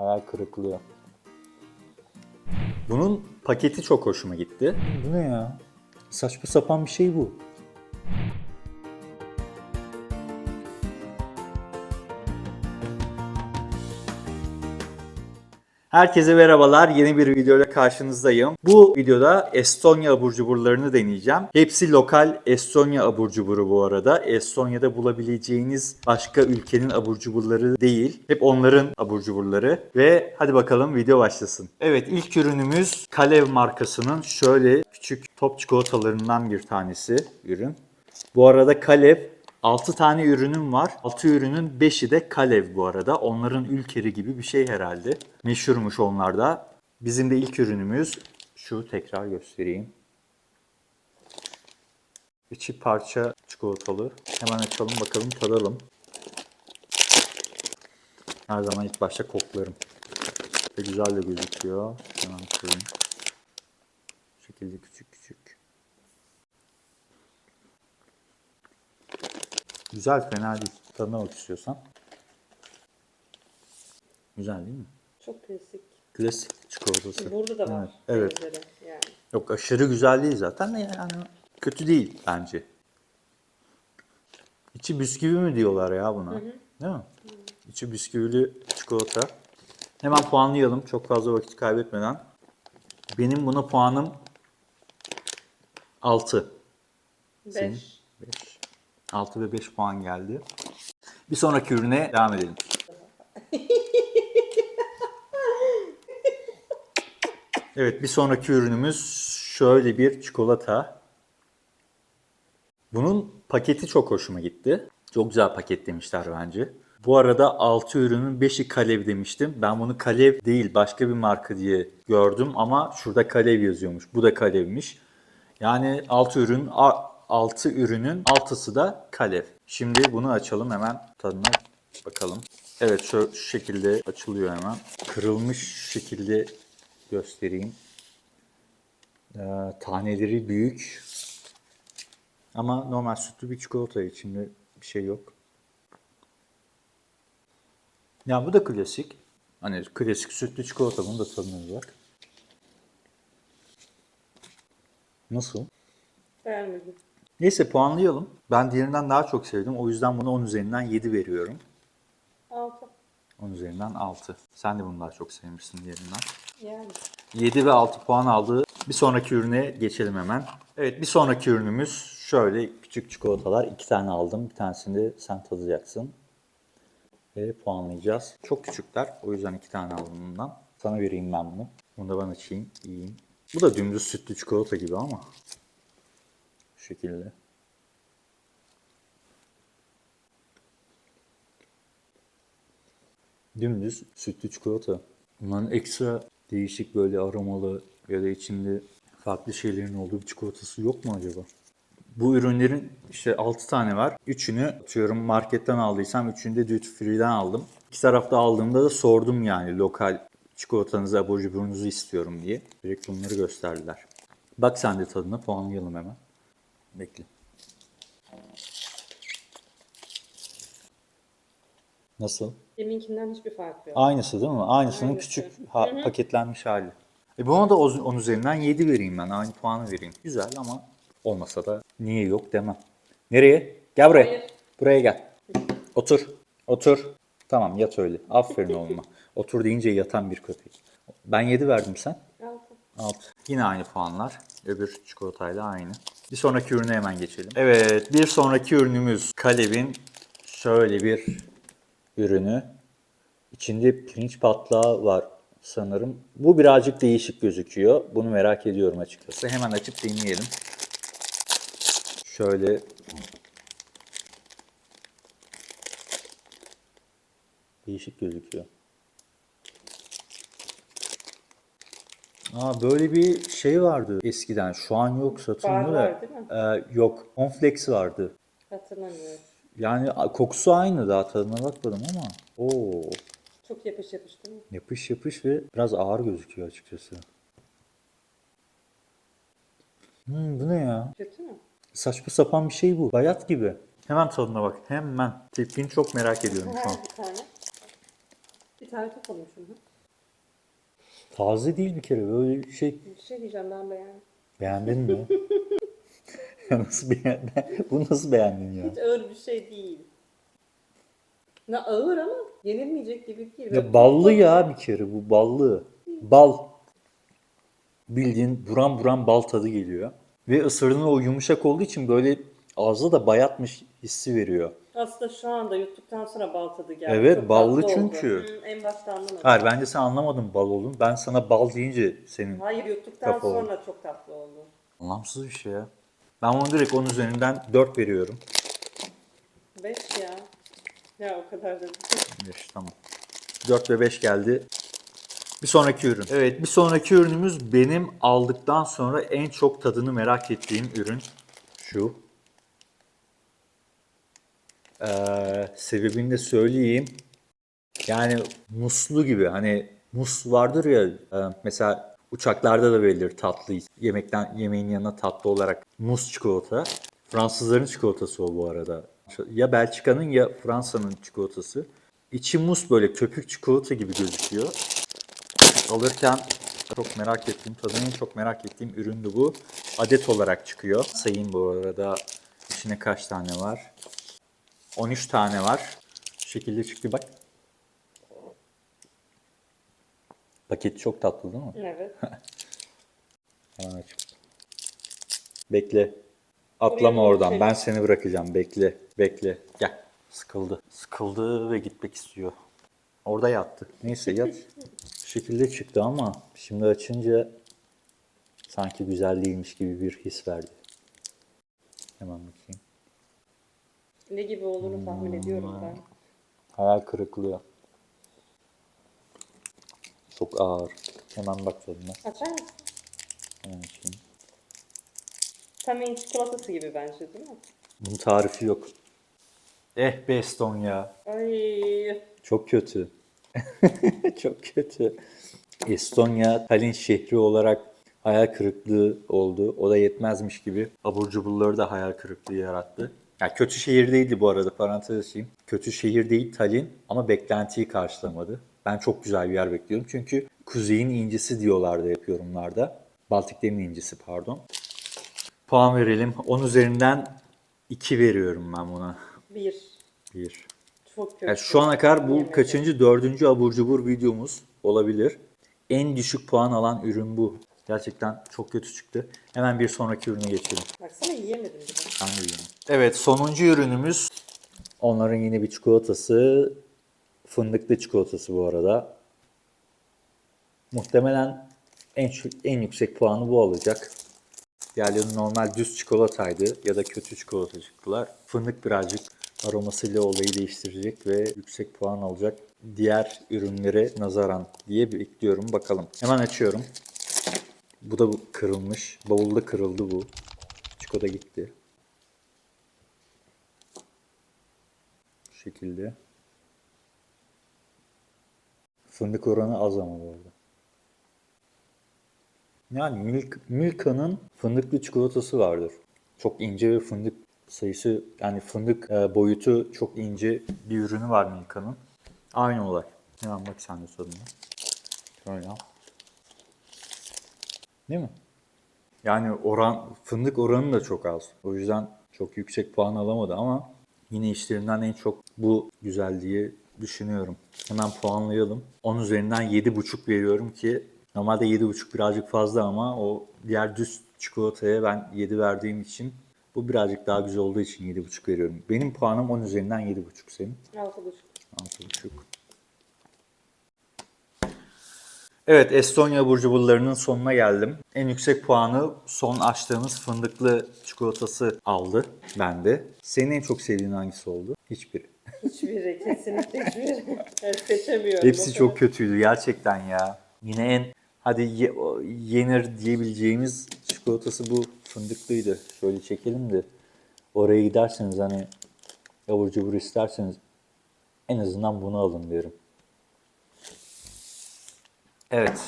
Hayal kırıklığı. Bunun paketi çok hoşuma gitti. Bu ne ya? Saçma sapan bir şey bu. Herkese merhabalar. Yeni bir videoyla karşınızdayım. Bu videoda Estonya abur cuburlarını deneyeceğim. Hepsi lokal Estonya abur cuburu bu arada. Estonya'da bulabileceğiniz başka ülkenin abur cuburları değil. Hep onların abur cuburları. Ve hadi bakalım video başlasın. Evet ilk ürünümüz Kalev markasının şöyle küçük top çikolatalarından bir tanesi ürün. Bu arada Kalev 6 tane ürünüm var. 6 ürünün 5'i de Kalev bu arada. Onların ülkeri gibi bir şey herhalde. Meşhurmuş onlar da. Bizim de ilk ürünümüz şu tekrar göstereyim. İçi parça çikolatalı. Hemen açalım bakalım tadalım. Her zaman ilk başta koklarım. Ve güzel de gözüküyor. Hemen koyayım. Şekilde küçük küçük. Güzel, fena değil. Tadına bak istiyorsan. Güzel değil mi? Çok klasik. Klasik çikolatası. Burada da var. Evet. Yani. Yok aşırı güzel değil zaten de yani kötü değil bence. İçi bisküvi mi diyorlar ya buna? Değil mi? İçi bisküvili çikolata. Hemen puanlayalım çok fazla vakit kaybetmeden. Benim buna puanım 6. Senin? 5. 5. 6 ve 5 puan geldi. Bir sonraki ürüne devam edelim. Evet bir sonraki ürünümüz şöyle bir çikolata. Bunun paketi çok hoşuma gitti. Çok güzel paketlemişler bence. Bu arada 6 ürünün 5'i Kalev demiştim. Ben bunu Kalev değil başka bir marka diye gördüm ama şurada Kalev yazıyormuş. Bu da Kalev'miş. Yani 6 ürün 6 ürünün 6'sı da Kalev. Şimdi bunu açalım hemen tadına bakalım. Evet şu, şu şekilde açılıyor hemen. Kırılmış şekilde göstereyim. Ee, taneleri büyük. Ama normal sütlü bir çikolata içinde bir şey yok. Ya bu da klasik. Hani klasik sütlü çikolata bunu da tadına bak. Nasıl? Beğenmedim. Neyse puanlayalım. Ben diğerinden daha çok sevdim. O yüzden buna 10 üzerinden 7 veriyorum. 6. 10 üzerinden 6. Sen de bunu daha çok sevmişsin diğerinden. Yani. 7 ve 6 puan aldı. Bir sonraki ürüne geçelim hemen. Evet bir sonraki ürünümüz şöyle küçük çikolatalar. İki tane aldım. Bir tanesini de sen tadacaksın. Ve puanlayacağız. Çok küçükler. O yüzden iki tane aldım bundan. Sana vereyim ben bunu. Bunu da ben açayım. Yiyeyim. Bu da dümdüz sütlü çikolata gibi ama. Şekilde. Dümdüz sütlü çikolata. Bunların ekstra değişik böyle aromalı ya da içinde farklı şeylerin olduğu bir çikolatası yok mu acaba? Bu ürünlerin işte 6 tane var. Üçünü atıyorum marketten aldıysam üçünü de duty free'den aldım. İki tarafta aldığımda da sordum yani lokal çikolatanızı, abur cuburunuzu istiyorum diye. Direkt bunları gösterdiler. Bak sen de tadına puanlayalım hemen. Bekle. Nasıl? Deminkinden hiçbir fark yok. Aynısı değil mi? Aynısının Aynısı. küçük ha- paketlenmiş hali. E buna da 10 üzerinden 7 vereyim ben. Aynı puanı vereyim. Güzel ama olmasa da niye yok demem. Nereye? Gel buraya. Hayır. Buraya gel. Otur. Otur. Tamam yat öyle. Aferin oğluma. Otur deyince yatan bir köpek. Ben 7 verdim sen. 6. 6. Yine aynı puanlar. Öbür çikolatayla aynı. Bir sonraki ürüne hemen geçelim. Evet, bir sonraki ürünümüz Kalev'in şöyle bir ürünü. İçinde pirinç patlağı var sanırım. Bu birazcık değişik gözüküyor. Bunu merak ediyorum açıkçası. Hemen açıp deneyelim. Şöyle değişik gözüküyor. Aa böyle bir şey vardı eskiden. Şu an yok satılmıyor da. var, değil mi? Ee, yok. Cornflakes vardı. Hatırlamıyorum. Yani a- kokusu aynı daha tadına bakmadım ama. Oo, Çok yapış yapış değil mi? yapış yapış ve biraz ağır gözüküyor açıkçası. Hmm, bu ne ya? Kötü mü? Saçma sapan bir şey bu. Bayat gibi. Hemen tadına bak. Hemen. Tepkini çok merak ediyorum şu an. Her bir tane. Bir tane tutalım şunu. Taze değil bir kere böyle bir şey. Bir şey diyeceğim ben beğendim. Beğendin mi? nasıl beğendin? Bu nasıl beğendin ya? Hiç ağır bir şey değil. Ne ağır ama yenilmeyecek gibi değil. Ya ballı ya bir kere bu ballı. Bal. Bildiğin buram buram bal tadı geliyor. Ve ısırdığında o yumuşak olduğu için böyle ağızda da bayatmış hissi veriyor. Aslında şu anda yuttuktan sonra bal tadı geldi. Evet, Çok ballı tatlı oldu. çünkü. Hı, en başta anlamadım. Hayır bence sen anlamadın bal olduğunu. Ben sana bal deyince senin Hayır yuttuktan Kafa oldu. sonra çok tatlı oldu. anlamsız bir şey ya. Ben bunu direkt onun üzerinden 4 veriyorum. Beş ya. Ya o kadar da değil. 5 tamam. 4 ve 5 geldi. Bir sonraki ürün. Evet bir sonraki ürünümüz benim aldıktan sonra en çok tadını merak ettiğim ürün şu. Ee, sebebini de söyleyeyim. Yani muslu gibi hani mus vardır ya e, mesela uçaklarda da verilir tatlı yemekten yemeğin yanına tatlı olarak mus çikolata. Fransızların çikolatası o bu arada. Ya Belçika'nın ya Fransa'nın çikolatası. İçi mus böyle köpük çikolata gibi gözüküyor. Alırken çok merak ettiğim, tadını çok merak ettiğim üründü bu. Adet olarak çıkıyor. Sayayım bu arada içine kaç tane var. 13 tane var. Şu şekilde çıktı bak. Paket çok tatlı değil mi? Evet. Hemen aç. Bekle. Atlama Oraya oradan. Ben seni bırakacağım. Bekle. Bekle. Gel. Sıkıldı. Sıkıldı ve gitmek istiyor. Orada yattı. Neyse yat. Bu şekilde çıktı ama şimdi açınca sanki güzel değilmiş gibi bir his verdi. Hemen bakayım. Ne gibi olduğunu tahmin ediyorum Hmm. ben. Hayal kırıklığı. Çok ağır. Hemen bak tadına. Açar mısın? Hemen açayım. Tamin çikolatası gibi bence değil mi? Bunun tarifi yok. Eh be Estonya. Ay. Çok kötü. Çok kötü. Estonya Tallinn şehri olarak hayal kırıklığı oldu. O da yetmezmiş gibi abur cuburları da hayal kırıklığı yarattı. Ya kötü şehir değildi bu arada parantez açayım. Kötü şehir değil Tallinn ama beklentiyi karşılamadı. Ben çok güzel bir yer bekliyorum çünkü kuzeyin incisi diyorlardı hep yorumlarda. Baltik Deniz incisi pardon. Puan verelim. 10 üzerinden 2 veriyorum ben buna. Bir. 1. Çok kötü. Yani şu ana kadar bu Yemedim. kaçıncı, dördüncü abur cubur videomuz olabilir. En düşük puan alan ürün bu. Gerçekten çok kötü çıktı. Hemen bir sonraki ürüne geçelim. Baksana yiyemedim bile. Ben de yiyeyim. Evet sonuncu ürünümüz onların yine bir çikolatası. Fındıklı çikolatası bu arada. Muhtemelen en, en yüksek puanı bu alacak. Diğerleri normal düz çikolataydı ya da kötü çikolata çıktılar. Fındık birazcık aromasıyla olayı değiştirecek ve yüksek puan alacak diğer ürünlere nazaran diye bekliyorum. Bakalım. Hemen açıyorum. Bu da kırılmış. Bavulda kırıldı bu. Çikolata gitti. Bu şekilde. Fındık oranı az ama bu arada. Yani Milk, Milka'nın fındıklı çikolatası vardır. Çok ince ve fındık sayısı yani fındık e, boyutu çok ince bir ürünü var Milka'nın. Aynı olay. Hemen bak sen de tadına. Şöyle. Değil mi? Yani oran fındık oranı da çok az. O yüzden çok yüksek puan alamadı ama yine işlerinden en çok bu güzel diye düşünüyorum. Hemen puanlayalım. 10 üzerinden 7,5 veriyorum ki normalde 7,5 birazcık fazla ama o diğer düz çikolataya ben 7 verdiğim için bu birazcık daha güzel olduğu için 7,5 veriyorum. Benim puanım 10 üzerinden 7,5 senin. Altı buçuk. 6,5. Evet, Estonya abur cuburlarının sonuna geldim. En yüksek puanı son açtığımız fındıklı çikolatası aldı bende. Senin en çok sevdiğin hangisi oldu? Hiçbiri. Hiçbiri. Kesinlikle hiçbiri. Evet, seçemiyorum. Hepsi çok kötüydü gerçekten ya. Yine en hadi ye- yenir diyebileceğimiz çikolatası bu fındıklıydı. Şöyle çekelim de oraya giderseniz hani abur cubur isterseniz en azından bunu alın derim. Evet.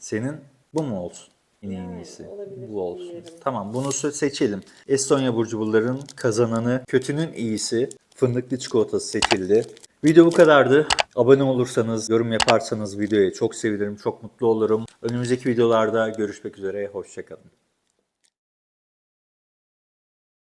Senin bu mu olsun? En Yani iyisi. olabilir, Bu olsun. diyelim. Tamam bunu seçelim. Estonya burcuburların kazananı kötünün iyisi fındıklı çikolatası seçildi. Video bu kadardı. Abone olursanız, yorum yaparsanız videoya çok sevinirim, çok mutlu olurum. Önümüzdeki videolarda görüşmek üzere, hoşçakalın.